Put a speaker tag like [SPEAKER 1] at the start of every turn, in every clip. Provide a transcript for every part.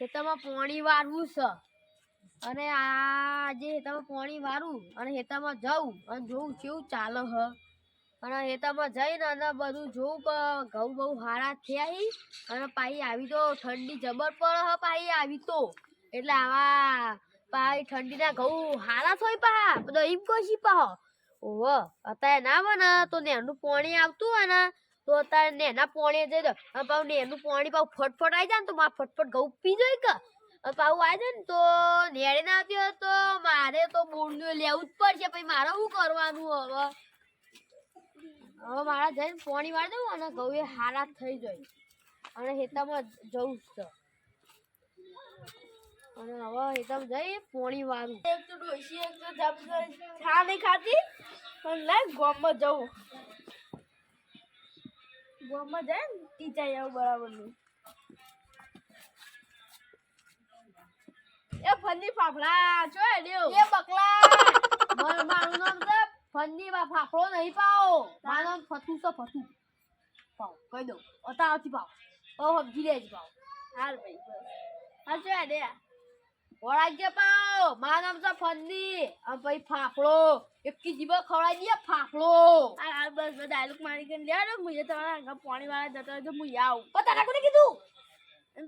[SPEAKER 1] ખેતરમાં પાણી વારવું છે. અને આ જે ખેતરમાં પાણી વારું અને ખેતરમાં જવું અને જોઉં કેવું ચાલે હ અને ખેતરમાં જઈને અને બધું જોઉં કે ઘઉં બહુ હારા થયા અને પાછી આવી તો ઠંડી જબર પડે હ પાછી આવી તો. એટલે આવા પાછી ઠંડીના ઘઉં હારા થોય પા બધો એમ કોશી પા ઓહો, અત્યારે ના આવે ને તો નેનું પાણી આવતું હોય તો અત્યારે નેના પોણે જઈ દો. અને નેનું પોણી પાછું ફટફટ આવી જાય ને તો મારે ફટફટ ઘઉં પી જોઈ કે. અને આવી જાય ને તો નેડે ના આવ્યો તો મારે તો બોરનું લેવું જ પડશે. પછી મારે શું કરવાનું હવે? હવે મારા જઈને પોણી વાળી દઉં અને ઘઉં એ હારા થઈ જાય. અને હેતામાં જવું જ છે. અને હવે હેતામાં જઈ પોણી વાળું.
[SPEAKER 2] એક તો ડોસી એક તો જબ ચા નહીં ખાતી? પણ લાય ગોમમાં જવું ગોમમાં જાય ને ટીચાઈ આવું બરાબરનું. એ ફંદી ફાફડા છો લ્યો.
[SPEAKER 1] એ બકલા. મારું નામ છે ફંદી માં ફાફડો નહીં પાઓ મારું ફતું છે ફતું પાવ કહી દઉં. અતાવથી પાવ. ઓ સમજી લેજ પાવ.
[SPEAKER 2] હાલ ભાઈ હાલ છો દે
[SPEAKER 1] વળાજ્ય પાવ. મારા નામ છે ફંદી આ ભાઈ ફાફડો. એક જીબો ખવડાવી દે ફાફડો.
[SPEAKER 2] આ બસ બસ ડાયલોગ મારી કરીને લે ને. મુજે તમારા આગળ પાણી વાળા જતા હોય તો હું આવું.
[SPEAKER 1] પણ તને કોને કીધું?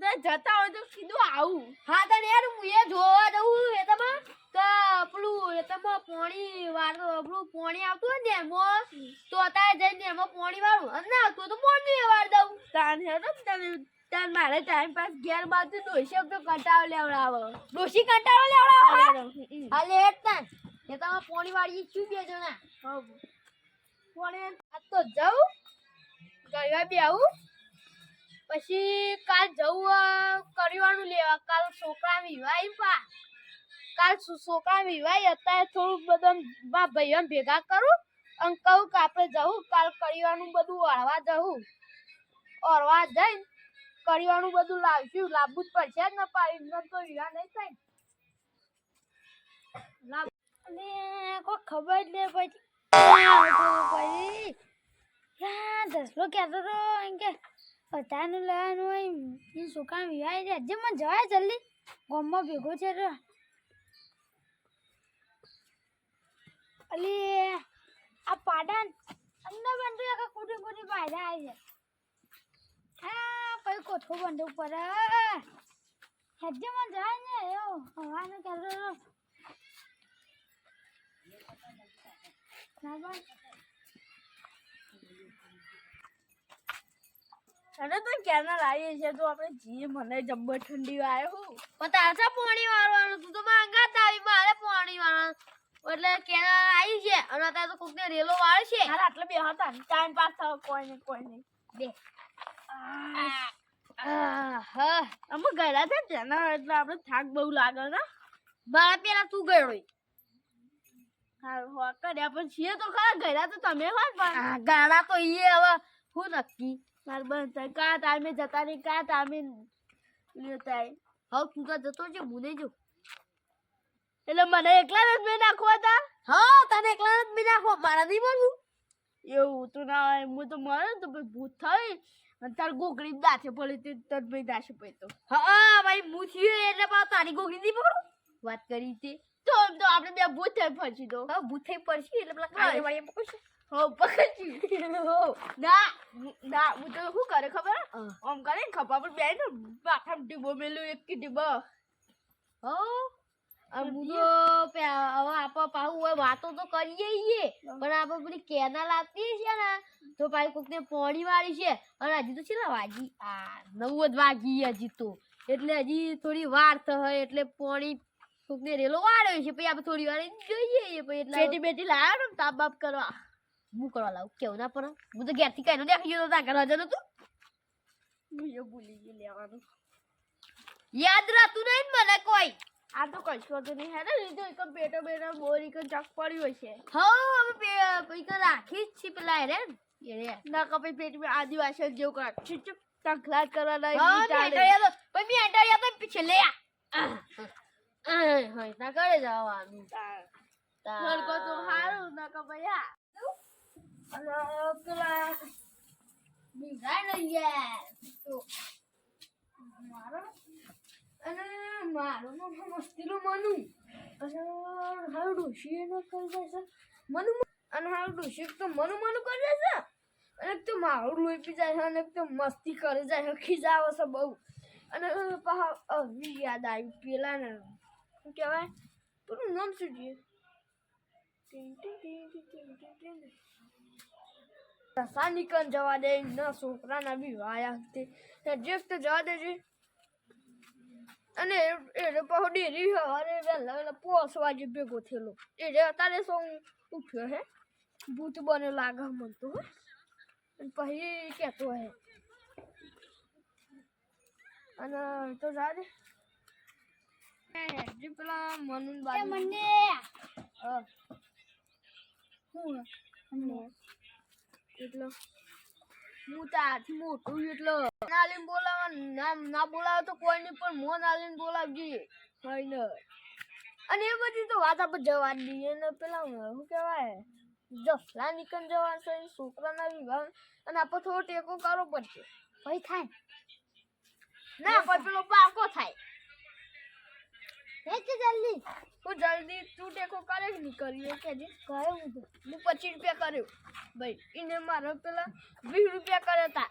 [SPEAKER 2] તો જતા હોય તો કીધું આવું.
[SPEAKER 1] હા તને યાર હું એ જોવા જવું એ તમે કે પેલું એ તમે પાણી વાળું પેલું પાણી આવતું હોય ને એમાં તો અત્યારે જઈને એમાં પાણી વાળું. અને ના આવતું તો પાણી વાળ દઉં.
[SPEAKER 2] તાને હેડો ને તને મારે ટાઈમ પાસ ઘેર બાજુ ડોશી તો કંટાળો લેવડાવો.
[SPEAKER 1] ડોશી કંટાળો લેવડાવો?
[SPEAKER 2] આ.
[SPEAKER 1] હાલે હેડતા એ તમે પોણી વાળી છું બે જણા?
[SPEAKER 2] હવ.
[SPEAKER 1] પાણી આજ તો જાઉં. ગરવા બી આવું. પછી કાલ જવું કરવાનું લેવા. કાલ છોકરા વિવાહ પા. કાલ છોકરા વિવાહ. અત્યારે થોડું બધું મા ભાઈઓ ભેગા કરું. અને કહું કે આપણે જવું કાલ કરવાનું બધું ઓળવા જવું ઓળવા જઈને કરિયાણું બધું લાવશું. લાવવું જ પડશે જ ને પાડી. તો હીરા નહીં થાય લાવ
[SPEAKER 2] કોઈ ખબર જ નહીં પછી દસલો કહેતો તો એમ કે પતાનું લેવાનું હોય એ છોકરા વિવાહ છે? હજી મને જલ્દી? ગામમાં ભેગો છે તો. અલી, આ પાડાન અંદર બંધુ કુટી કુટી પાયદા આવી છે. હા પછી કોઠો બંધ ઉપર હજે મને જાય ને એવો હવાનું કરો ના અરે તો ક્યારના લાવીએ છે તો આપણે જીએ મને જબ્બર ઠંડી વાય હું.
[SPEAKER 1] પણ તારે છે પાણી વાળવાનું? તું તો માંગા જ આવી મારે પાણી વાળવાનું. એટલે કેનાલ આવી છે અને અત્યારે તો કોકને રેલો વાળશે. છે
[SPEAKER 2] આટલે બે હતા ટાઈમ પાસ થયો કોઈ નહીં કોઈ નહીં.
[SPEAKER 1] બે.
[SPEAKER 2] આ, અમે ગયા છે તેના એટલે આપણે થાક બહુ લાગે ને.
[SPEAKER 1] મારા પેલા તું ગયો.
[SPEAKER 2] હા કર્યા પણ છીએ તો ખરા ગયા તો તમે વાત પણ.
[SPEAKER 1] ગાડા તો ઈ હવે હું નક્કી.
[SPEAKER 2] મારે થાય કયા ટાઈમે જતા નહીં કયા તામે લેતા
[SPEAKER 1] હવે તું તો જતો છે હું નહીં જો
[SPEAKER 2] એટલે મને એકલા જ મેં નાખવા હતા?
[SPEAKER 1] હા તને એકલા જ મેં નાખવા? મારા નહીં બોલવું
[SPEAKER 2] એવું તો ના હોય હું તો મરે તો ભૂત થઈ. અને તાર ગોગડી દાથે પડી તે તદ ભાઈ દાશે પછી તો.
[SPEAKER 1] હા ભાઈ હું થયું એટલે પાછું તારી ગોગડી નહીં પકડું? વાત કરી તે.
[SPEAKER 2] તો એમ તો આપણે બે ભૂત થઈ ફરશી તો.
[SPEAKER 1] હવે ભૂત થઈ પડશે એટલે પેલા કાળી વાળી પકડશે.
[SPEAKER 2] હો પકડ્યું ના ના હું તો શું કરે ખબર?
[SPEAKER 1] હા.
[SPEAKER 2] આમ કરે ને ખભા પર બે ને માથામાં ડીબો મેલું એક કે ડીબો
[SPEAKER 1] હો. પે- હવે આપો પાહુ હવે વાતો તો કરીએ ઈએ પણ આપણે પેલી કેના આવતી છે ને તો પાછી કોકને પોણી વાળી છે. અને હજી તો છેલ્લા વાગી આ નવ જ વાગી હજી તો. એટલે હજી થોડી વાર થાય એટલે પોણી કોકને રેલો વાળ્યો છે. પછી આપણે થોડી વાર જોઈએ પછી એટલે
[SPEAKER 2] બેટી બેટી લાવ્યો ને તાપ બાપ કરવા.
[SPEAKER 1] હું કરવા લાવું? કેવું ના પણ હું તો ઘેરથી કઈ નથી ગયો તા કરવા જતો તું.
[SPEAKER 2] ભૂલી ગયું લેવાનું.
[SPEAKER 1] યાદ રાતું નહીં મને કોઈ.
[SPEAKER 2] આ તો કશું તો નહીં હે ને લીધો એક પેટો બેટો બોરી કે ચક પડ્યું હશે.
[SPEAKER 1] હા અમે પે- રાખી જ છે પેલા હેરે
[SPEAKER 2] ના કપી પેટમાં આદિવાસી જેવું કર. ચૂપ ચૂપ તકલાદ કરવા
[SPEAKER 1] હા,
[SPEAKER 2] નહીં ચાલે
[SPEAKER 1] મેંઢળિયા તો- પછી મેંઢળિયા પીછે લે. આ. આહ, આહ, હા, ના કરે જવાનું.
[SPEAKER 2] હલકો તો હારું ના કપાઈ અને પેલા
[SPEAKER 1] બીજા નહીં યાર. તો મારો
[SPEAKER 2] અને મારું નામ મસ્તીનું મનુ અને હારું ડોશી એનો કરી દેશે મનુ અને હારું ડોશી તો મનુ મનુ કરી દેશે અને તો મારું લોહી જાય છે અને તો મસ્તી કરી જાય છે ખીજાવે છે બહુ અને પાછા યાદ આવી પેલા ને શું કહેવાય પેલું નામ શું છે. સાનિકન જવા દે ન છોકરાના બી વાયા તે જેફ તો જવા દેજે અને એ પાછો ડેરી અરે વહેલા વહેલા પોસ વાગે ભેગો થયેલો. એ અત્યારે શું ઉઠ્યો હે ભૂત બને લાગે મને તો પછી કહેતો હે. અને તો જાજે જે પેલા મનુ
[SPEAKER 3] મને!
[SPEAKER 2] હા,
[SPEAKER 3] હું?
[SPEAKER 2] એટલો હું તારથી મોટું એટલે નાલીન નાલીને નામ ના બોલાવે તો કોઈ નહીં પણ મો નાલીન બોલાવજે. હોય ને. અને એ બધી તો વાત આપણે જવા દઈએ ને પેલા શું કહેવાય? જસલા નીકળ જવા છે છોકરાના વિવાહ અને આપણે થોડો ટેકો કરવો પડશે.
[SPEAKER 3] ભાઈ થાય
[SPEAKER 2] ના? પણ પેલો પાકો થાય.
[SPEAKER 3] હે કે જલ્દી.
[SPEAKER 2] તું જલ્દી તું ટેકો કરે કે નહીં કરીએ? કે જે
[SPEAKER 3] કયો હું તો
[SPEAKER 2] હું પચીસ રૂપિયા કર્યો. ભાઈ એને મારો પેલા વીસ રૂપિયા કર્યા હતા.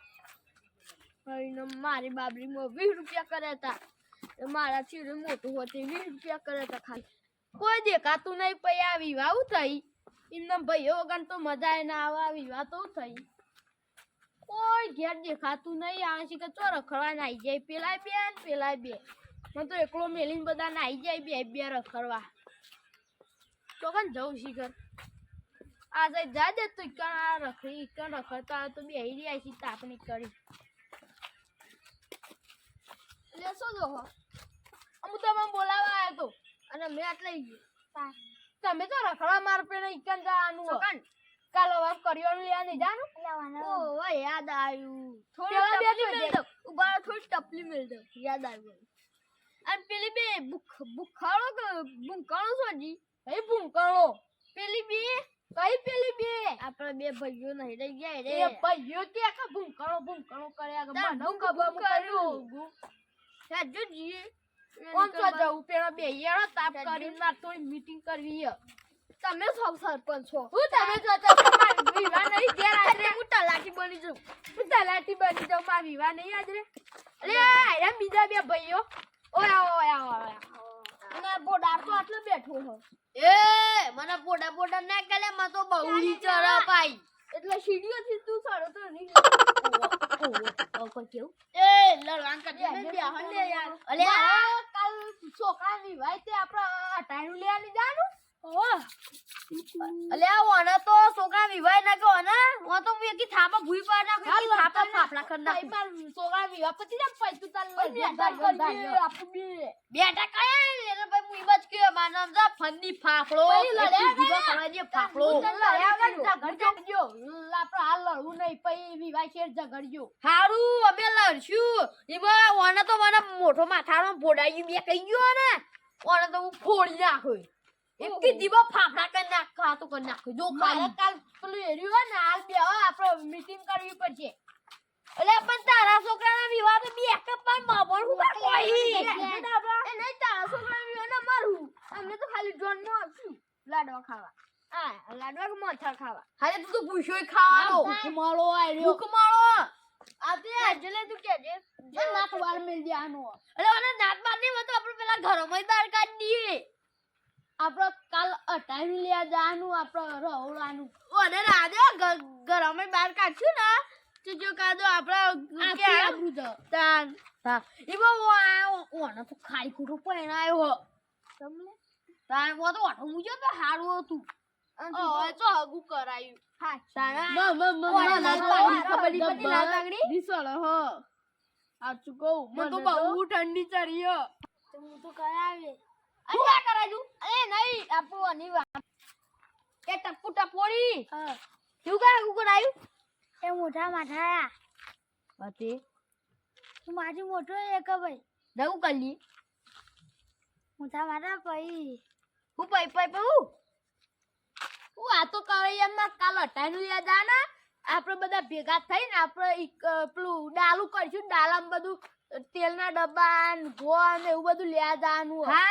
[SPEAKER 2] ભાઈને મારી બાબરીમાં વીસ રૂપિયા કર્યા હતા. એ મારાથી મોટું હોતી વીસ રૂપિયા કર્યા હતા ખાલી. કોઈ દેખાતું નહીં પછી આ વિવાહ થઈ. એમના ભાઈઓ વગર તો મજા ના આવે આ વિવાહ તો થઈ. કોઈ ઘેર દેખાતું નહીં આવે છે કે ચો રખડવા આવી જાય પેલા બે ને પેલા બે. મને તો એકલો મેલીને બધા નાઈ જાય બે બે રખડવા તો કન જવું શીખર? આ જાય જા દે તો ઇકણ આ રખડી ઇકણ રખડતા તો બે આવી રહ્યા છે તાપણી કરી લેશો જો હો. અમુ તમે બોલાવા આવ્યો તો. અને મેં આટલે ગયો. તમે તો રખડવા માર પે ઇકણ જવાનું હો. કાલો વાપ કર્યો લેવા નહીં જાનું ઓ યાદ આવ્યું. થોડી ટપલી મેળ દો ઊભા થોડી ટપલી મેલ દો યાદ આવ્યું. અને પેલી બે ભૂખાળો કે ભૂંકાળો સોજી એ ભૂંકાળો પેલી બે? કઈ પેલી બે? આપણે બે ભાઈઓ નહીં રહી ગયા રે. એ ભાઈઓ કે આખા ભૂંકાળો ભૂંકાળો કરે આ મને ખબર કર્યું સાજો જી કોણ છો જવું? પેલા બે યાર તાપ કરીને ના તો મીટિંગ કરવી તમે સૌ સરપંચ છો. હું તમે જો તો વિવાહ નહીં ઘેર રાત્રે હું તલાટી બની જાઉં. હું તલાટી બની જાઉં મારા વિવાહ નહીં આજે? અરે આયા બીજા બે ભાઈઓ. ઓય ઓય ઓય. અને બોડાર તો આટલો બેઠો હો એ મને બોડા બોડા ના કરે મને તો બહુ ચરા પાઈ એટલે સીડીઓ થી તું સારો તો નહીં કેવું એ લડવાન કરી બે બેહન લે યાર. અલે કાલ છોકરા ભાઈ તે આપણે ટાઈમ લેવાની જાનું. અલે ઓને તો છોકરા વિવાહ ના કહો ને ઓ તો હું એકી થાપા ભૂઈ પાડ ના એકી થાપા ફાફડા કર ના છોકરા વિવાહ પછી ના પૈ તું લે બેટા કયા લે ભાઈ હું ઈમજ કે માનમ જા ફંદી ફાફડો.
[SPEAKER 3] ગયા?
[SPEAKER 2] કરવા જે ફાફડો.
[SPEAKER 3] ગયા?
[SPEAKER 2] ઝઘડજો આપણે હાલ લડવું નહીં પઈ વિવાહ શેર ઝઘડજો. હારું અમે લડશું. એમાં ઓને તો મને મોટો માથાનો ફોડાયું બે કહી ગયો ને. ઓને તો હું ફોડી નાખ્યો એક કે દીવા ફાફડા કરી નાખ ખાતો કરી નાખ્યો જો મારે કાલ પેલું એર્યું હોય ને હાલ બે હવે આપણે મીટિંગ કરવી પડશે. એટલે પણ તારા છોકરાના વિવાહ તો બે એક પણ મામણ હું કાં કોઈ એ નહીં તારા છોકરાના વિવાહ ના મારું. અમને તો ખાલી જોનનું લાડવા ખાવા. હા લાડવા કે મઠા ખાવા? હાલે તું તો પૂછ્યો ખાવાનો. ભૂખમાળો આર્યો ભૂખમાળો આતે આજલે તું કેજે જે નાક વાર મિલ જાનો અરે ઓને નાક બાર નહીં તો આપણે પેલા ઘરોમાં દાળ કાઢી દઈએ. આપણે કાલ અટાઈમ લેવા જવાનું આપણે રવડાનું ઓને રાધે અમે બહાર કાઢશું ને તો જો કાદો આપણે કે આબરું તો. તાન હા એમાં ઓને તો ખાઈ ખોટો પહેણાયો હો. તમને? તાન વો તો ઓઠો મુજો તો હારું હતું. હવે તો હગુ કરાયું. હા તારા લાલ
[SPEAKER 1] દિસળ હ. સાચું કહું મને તો. બહુ ઠંડી ચડી હો.
[SPEAKER 3] તો હું તો કરાવે
[SPEAKER 2] વાત કે ટપુ કરાયું
[SPEAKER 3] એ મોટા માથા
[SPEAKER 2] હતી
[SPEAKER 3] તું મારી મોટો એક ભાઈ
[SPEAKER 2] દવું કલી
[SPEAKER 3] મોટા માથા ભાઈ
[SPEAKER 2] હું પೈ પೈ પೈ હું હું આ તો કરે એમ ના કાલ અટાણું યાદ આ આપણે બધા ભેગા થઈને આપણે પેલું ડાલું કરશું ડાલામાં બધું
[SPEAKER 1] તેલના ડબ્બા ને ગોળ ને એવું બધું લેવા જવાનું હે.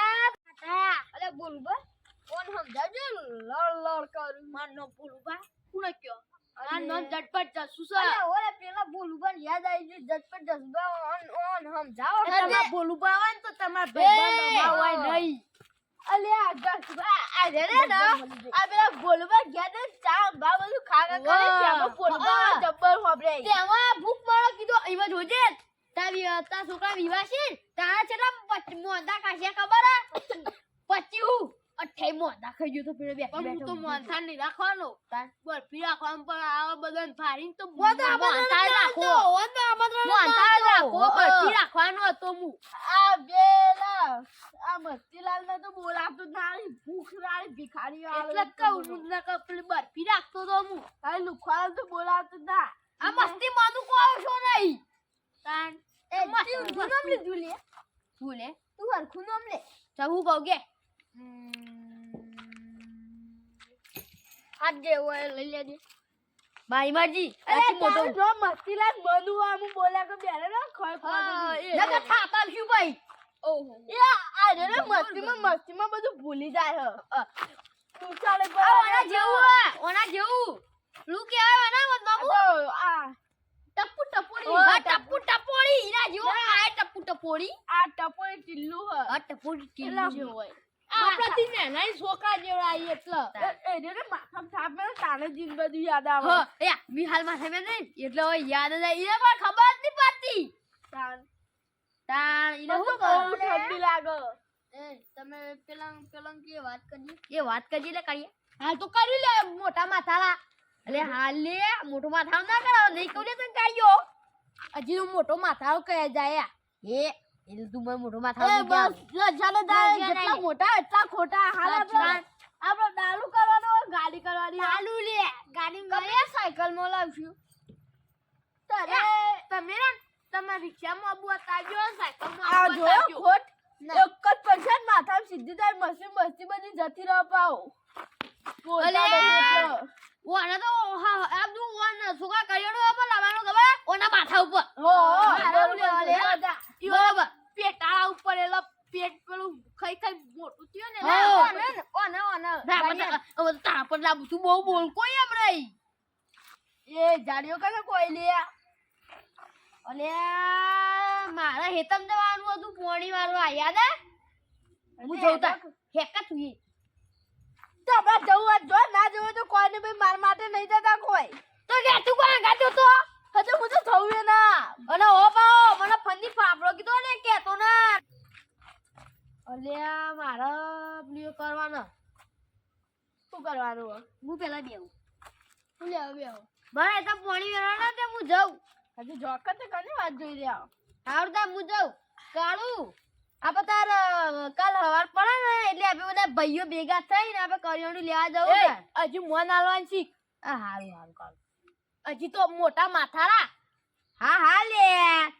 [SPEAKER 2] અરે બોલ બા કોણ સમજાવજો લળ કરું. માર નો બા
[SPEAKER 1] કોણે કયો?
[SPEAKER 2] અરે.
[SPEAKER 1] આ નોન ઝટપટ જસુ
[SPEAKER 2] અરે ઓરે પેલા બોલ બા યાદ આવી ગયું જટપટ જસબા ઓન ઓન સમજાવો
[SPEAKER 1] તો તમારે ભાઈબંધ અમાવાય
[SPEAKER 2] આ જે રે ના. આ પેલા બોલબા ગયા ને ચા બા બધું ખાગા કરે જબ્બર હોબરે
[SPEAKER 1] તેમાં ભૂખ મારો કીધો એમાં જોજે. તાર તાર છોકરા વિવાહ છે તારા છેલ્લા મોંધા કાઢ્યા ખબર હે? પચ્યું. અઠ્ઠાઈ મોંધા ખાઈ ગયો તો પેલો બેઠો
[SPEAKER 2] પણ હું તો
[SPEAKER 1] મોંથા નહીં રાખવાનો બરફી રાખવાનું પણ આવા બધાને ફાડીને તો
[SPEAKER 2] મોંથા
[SPEAKER 1] રાખો
[SPEAKER 2] મોંથા
[SPEAKER 1] રાખો. બરફી રાખવાનો હતો હું.
[SPEAKER 2] આ બેલા આ મસ્તીલાલ ને તો બોલાવતો ના ભૂખ રાળી ભિખારી
[SPEAKER 1] એટલે કહું છું ના કપલી પેલી બરફી રાખતો તો હું.
[SPEAKER 2] આ લુખવાળ તો બોલાવતું ના.
[SPEAKER 1] આ મસ્તી માનું કોઈ આવશો નહીં. તાન
[SPEAKER 2] એ
[SPEAKER 1] મસ્તી
[SPEAKER 2] નું નામ લીધું લે.
[SPEAKER 1] શું લે?
[SPEAKER 2] તું હરખું નામ લે.
[SPEAKER 1] ચાલ હું કહું કે
[SPEAKER 2] આ જે હોય લઈ લેજે.
[SPEAKER 1] મારી મરજી
[SPEAKER 2] અરે
[SPEAKER 1] આથી મોટો
[SPEAKER 2] જો મસ્તીલાલ બનુ આમ બોલ્યા કે બેરે ને ખોય ખોય
[SPEAKER 1] એ. નકર થાપા શું ભાઈ.
[SPEAKER 2] ઓહો. એ આ રે ને મસ્તીમાં મસ્તીમાં બધું ભૂલી જાય હ. તું ચાલે
[SPEAKER 1] ઓના જેવું ઓના જેવું. પેલું કહેવાય ઓના નામું
[SPEAKER 2] આ
[SPEAKER 1] ટપ્પુ ટપોડી હા ટપુ ટપોડી ઈના જેવો આ ટપુ ટપોડી
[SPEAKER 2] આ ટપોરી ટીલ્લું હ
[SPEAKER 1] આ ટપોડી
[SPEAKER 2] કેટલા
[SPEAKER 1] જેવો
[SPEAKER 2] હોય.
[SPEAKER 1] આપણાથી નાના છોકરા જેવડા આઈ એટલે.
[SPEAKER 2] એ રે ને માથા થાપ તાને જીન બધું યાદ આવે.
[SPEAKER 1] હ એ વિહાલમાં થમે ને એટલે હવે યાદ જ આવી. એને પણ ખબર જ નહીં પડતી.
[SPEAKER 2] તાણ.
[SPEAKER 1] તાણ ઈને શું
[SPEAKER 2] બહુ ઠંડી લાગો.
[SPEAKER 1] એ તમે પેલા પેલા કે વાત કરી એ વાત કરી એટલે કરીએ. હાલ તો કરી લે મોટા માથાલા અલે હાલ લે મોટો માથા ના કરાવ નહીં કહું લે તને કાયો હજી મોટો માથા કહે જાય એ એટલે તું મને મોટો
[SPEAKER 2] જેટલા એટલા ખોટા. હાલ આપણે ડાલુ કરવાનો ગાડી કરવાની.
[SPEAKER 1] ચાલુ લે ગાડી
[SPEAKER 2] કયા સાયકલમાં લાવશું. તારે
[SPEAKER 1] તમે ને તમારા આબુ સાયકલમાં
[SPEAKER 2] આ
[SPEAKER 1] આબુ
[SPEAKER 2] જો ખોટ. એક જ પૈસા જ સીધી તારી મસ્તી મસ્તી બધી જતી રહો એટલે.
[SPEAKER 1] ઓને તો હા આમ બધું ઓન સુકા કરિયાણું ઉપર લાવવાનું ખબર? ઓના માથા ઉપર.
[SPEAKER 2] હો,
[SPEAKER 1] લે. બરોબર. પેટાળા ઉપર એટલે પેટ પેલું ખાઈ ખાઈ મોટું થયું ને
[SPEAKER 2] ઓને ઓને, ઓને.
[SPEAKER 1] હવે તારા પર લાવું તું બહુ બોલ કોઈ એમ
[SPEAKER 2] એ જાડીઓ કને કોઈ લે.
[SPEAKER 1] અને મારા હેતમ જવાનું હતું પોણી વાળું આયા ને. હું જોતા હેકા તું
[SPEAKER 2] તો આપણે જવું જો ના જવું તો કોઈને ભાઈ માર માટે નહીં જતા કોઈ.
[SPEAKER 1] તો કે તું કોણ? ગાતો તો.
[SPEAKER 2] હજુ હું તો થવું ના
[SPEAKER 1] અને ઓ બાઓ મને ફંદી ફાફડો કીધો ને કેતો ના. અલ્યા મારો પેલું કરવાનો.
[SPEAKER 2] શું કરવાનું?
[SPEAKER 1] હું? પેલા બેહું.
[SPEAKER 2] શું લેવું બેહું?
[SPEAKER 1] મારે તો પાણી વેરવાના તે હું જાઉં.
[SPEAKER 2] હજુ જોકતે કને વાત જોઈ રહ્યા
[SPEAKER 1] આવડતા હું જઉં. કાળું. આપણે તાર કાલ સવાર પડે ને એટલે આપણે બધા ભાઈઓ ભેગા થઈને આપણે કરિયાણું લેવા જવું
[SPEAKER 2] હજુ મન આલવાનું શીખ.
[SPEAKER 1] આ હારું હારું કાળું.
[SPEAKER 2] હજી તો મોટા માથારા.
[SPEAKER 1] હા હા લે.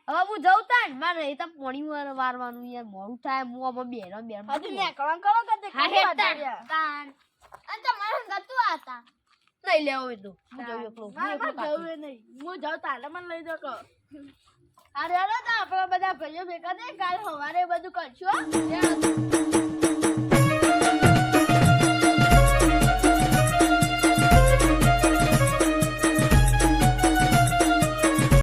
[SPEAKER 1] હવે હું જઉં તાન. મારે એ તો પોણી વાર- વારવાનું યાર. મોડું થાય હું હવે બેરો બેરો
[SPEAKER 2] હજુ નેકળવાનું કરો કે તે
[SPEAKER 1] હા
[SPEAKER 2] હે
[SPEAKER 1] તાન. અને તમારે ગતું હતા લઈ લેવો એ તો. હું જઉં એકલો હું
[SPEAKER 2] એ નહીં. હું જાઉં તાલે મને લઈ જતો અરે અરે તો આપણે બધા ભાઈઓ ભેગા થઈ કાલ સવારે બધું કરશું.